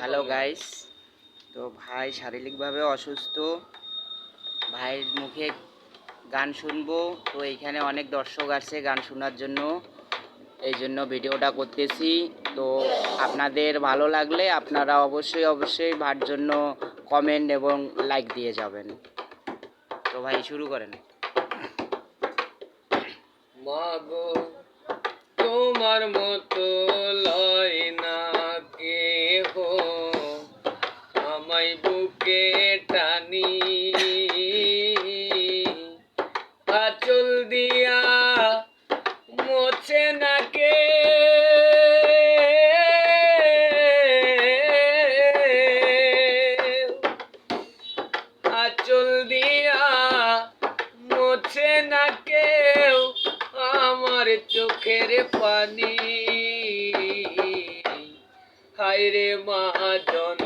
Hello guys তো ভাই শারীরিকভাবে অসুস্থ। ভাইয়ের মুখে গান শুনব। তো এইখানে অনেক দর্শক আছে গান শোনার জন্য। এই জন্য ভিডিওটা করতেছি। তো আপনাদের ভালো লাগলে আপনারা অবশ্যই অবশ্যই ভার জন্য কমেন্ট এবং লাইক দিয়ে যাবেন। তো ভাই শুরু করেন। মাগো তোমার মতো লয় না কেহ। আমায় বুকে টানি। আচল দিয়া মোছে না আমার চোখের পানি। হায় রে মা জননী।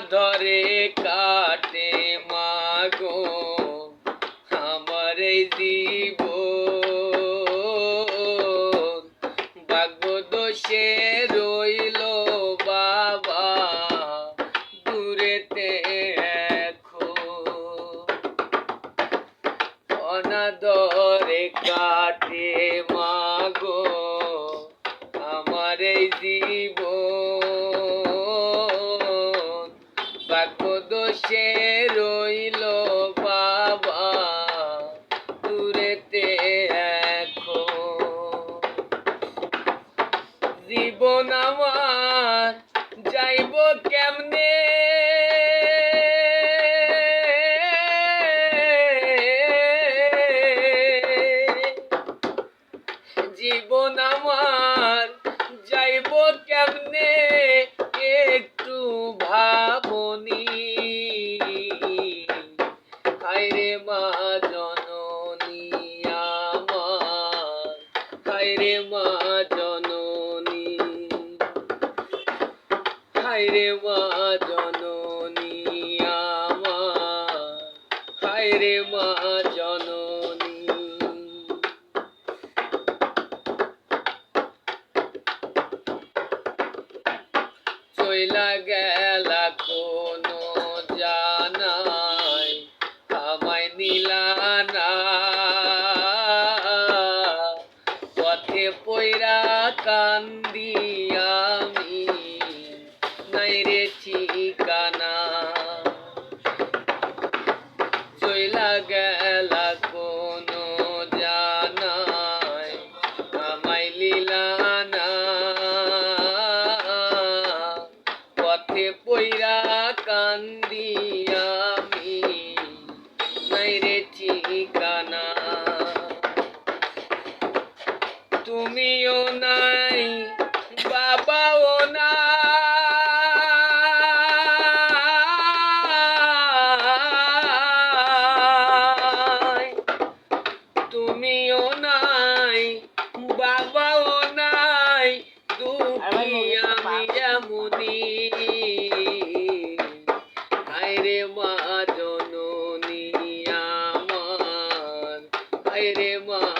অনাদরে কাটে মাগো আমার এই জীব দোষে রইল বাবা দূরেতে অনাদরে কাটে মাগো জীবন যাইব কেমনে? জীবন আমার যাইব কেমনে? হায়রে মা জননী আমার। হায়রে মা জননী। চইলা গেলা কোনো জানাই, আমায় নিলানা পথে পয়রা কান্দি Yeah. হায়রে মা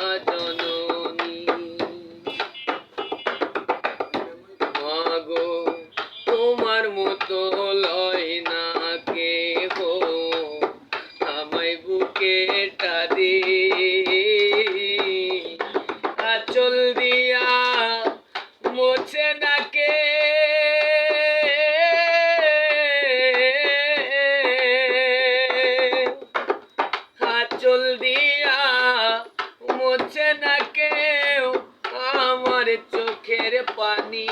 চোখের পানি।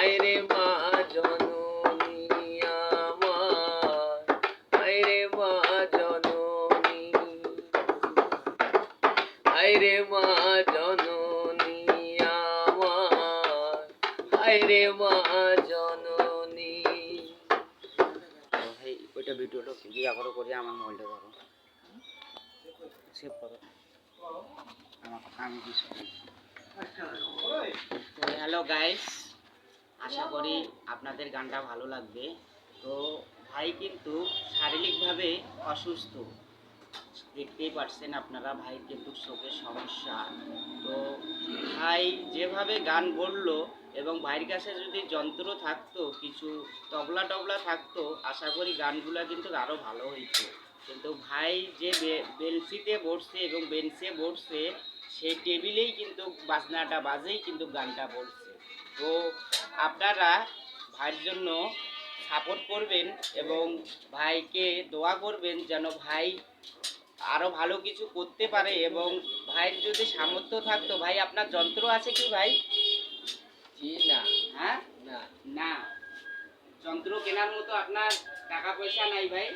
আইরে মা জননী আমার আইরে মা জননী। আইরে মা জননী আমার আইরে মা জননী। একটু ইয়া করো করি? আমার মোবাইলটা ধরো। সেভ করো। হ্যালো গাইস আশা করি আপনাদের গানটা ভালো লাগবে। তো ভাই কিন্তু শারীরিকভাবে অসুস্থ। দেখতেই পারছেন আপনারা, ভাই কিন্তু চোখের সমস্যা। তো ভাই যেভাবে গান বলল এবং ভাইয়ের কাছে যদি যন্ত্র থাকতো, কিছু তবলা টবলা থাকতো, আশা করি গানগুলো কিন্তু আরও ভালো হইতো। কিন্তু ভাই যে বে- বেঞ্চিতে বসছে এবং বেঞ্চে বসছে সেই টেবিলেই কিন্তু বাজনাটা বাজেই কিন্তু গানটা বলছে। তো আপনারা ভাইয়ের জন্য সাপোর্ট করবেন এবং ভাইকে দোয়া করবেন যেন ভাই আরও ভালো কিছু করতে পারে এবং ভাইয়ের যদি সামর্থ্য থাকতো ভাই আপনার যন্ত্র আছে কি ভাই? না। হ্যাঁ? না। না। যন্ত্র কেনার মতো আপনার টাকা পয়সা নাই ভাই।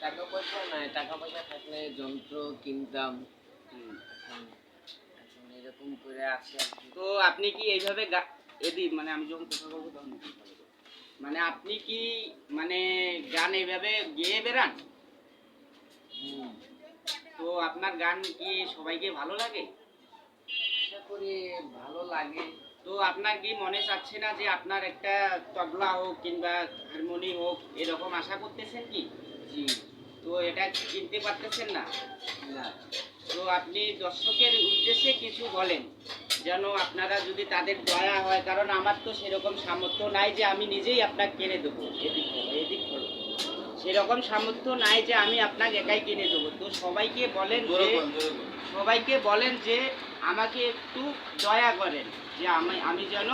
টাকা পয়সা নাই। টাকা পয়সা থাকলে যন্ত্র কিনতাম। এরকম করে আছে তো আপনি কি এইভাবে এদি মানে আমি যখন কথা বলব তখন। মানে আপনি কি মানে গান এইভাবে গেয়ে বেড়ান। তো আপনার গান কি সবাইকে ভালো লাগে? আশা করি ভালো লাগে। তো আপনার কি মনে চাচ্ছে না যে আপনার একটা তবলা হোক কিংবা হারমোনি হোক এরকম আশা করতেছেন কি? জি। তো এটা কিনতে পারতেছেন না? না। তো আপনি দর্শকের উদ্দেশ্যে কিছু বলেন যেন আপনারা যদি তাদের দয়া হয় কারণ আমার তো সেরকম সামর্থ্য নাই যে আমি নিজেই আপনাকে কিনে দেবো। এদিক এদিক হলো সেরকম সামর্থ্য নাই যে আমি আপনাকে একাই কিনে দেবো। তো সবাইকে বলেন যে সবাইকে বলেন যে আমাকে একটু দয়া করেন যে আমি আমি যেন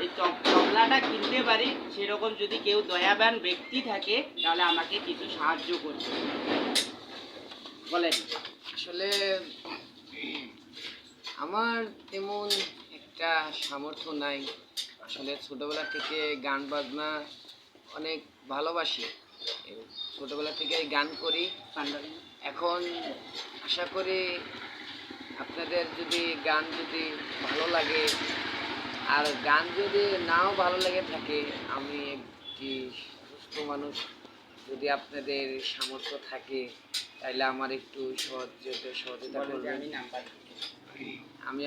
এই তব- তবলাটা কিনতে পারি সেরকম যদি কেউ দয়াবান ব্যক্তি থাকে তাহলে আমাকে কিছু সাহায্য করবে। বলেন। আসলে আমার তেমন একটা সামর্থ্য নাই। আসলে ছোটোবেলা থেকে গান বাজনা অনেক ভালোবাসি। ছোটবেলা থেকে গান করি। এখন আশা করি আপনাদের যদি গান যদি ভালো লাগে আর গান যদি নাও ভালো লেগে থাকে আমি একটি সুস্থ মানুষ। যদি আপনাদের সামর্থ্য থাকে তাহলে আমার একটু সহযোগিতা সহযোগিতা করবেন। আমি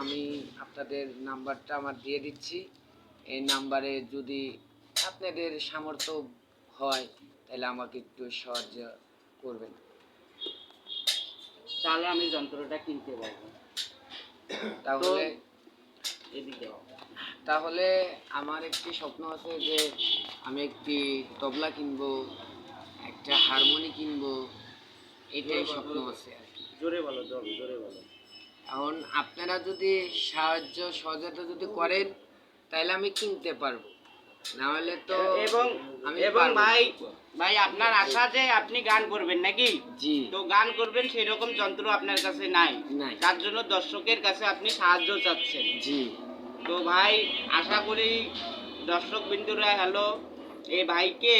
আমি আপনাদের নাম্বারটা আমার দিয়ে দিচ্ছি। এই নাম্বারে যদি আপনাদের সামর্থ্য হয় তাহলে আমাকে একটু সাহায্য করবেন। তাহলে আমি যন্ত্রটা কিনতে পারব। তাহলে তাহলে আমার একটি স্বপ্ন আছে যে আমি একটি তবলা কিনবো একটা হারমোনি কিনবো এটাই স্বপ্ন আছে আর কি। জোরে বলো জোরে বলো। এখন আপনারা যদি সাহায্য সহযোগিতা যদি করেন তাহলে আমি কিনতে পারব। না হলে তো এবং আমি এবং ভাই ভাই আপনার আশা যে আপনি গান করবেন নাকি? জি। তো গান করবেন সেই রকম যন্ত্র আপনার কাছে নাই। নাই। তার জন্য দর্শকের কাছে আপনি সাহায্য চাচ্ছেন। জি। তো ভাই আশা করি দর্শক বিন্দুরা হ্যালো এই ভাইকে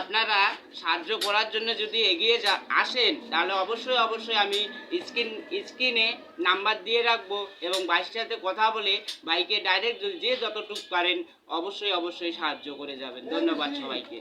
আপনারা সাহায্য করার জন্য যদি এগিয়ে যা আসেন তাহলে অবশ্যই অবশ্যই আমি স্ক্রিন স্ক্রিনে নাম্বার দিয়ে রাখব এবং ভাইয়ের সাথে কথা বলে ভাইকে ডাইরেক্ট যে যতটুকু পারেন অবশ্যই অবশ্যই সাহায্য করে যাবেন। ধন্যবাদ সবাইকে।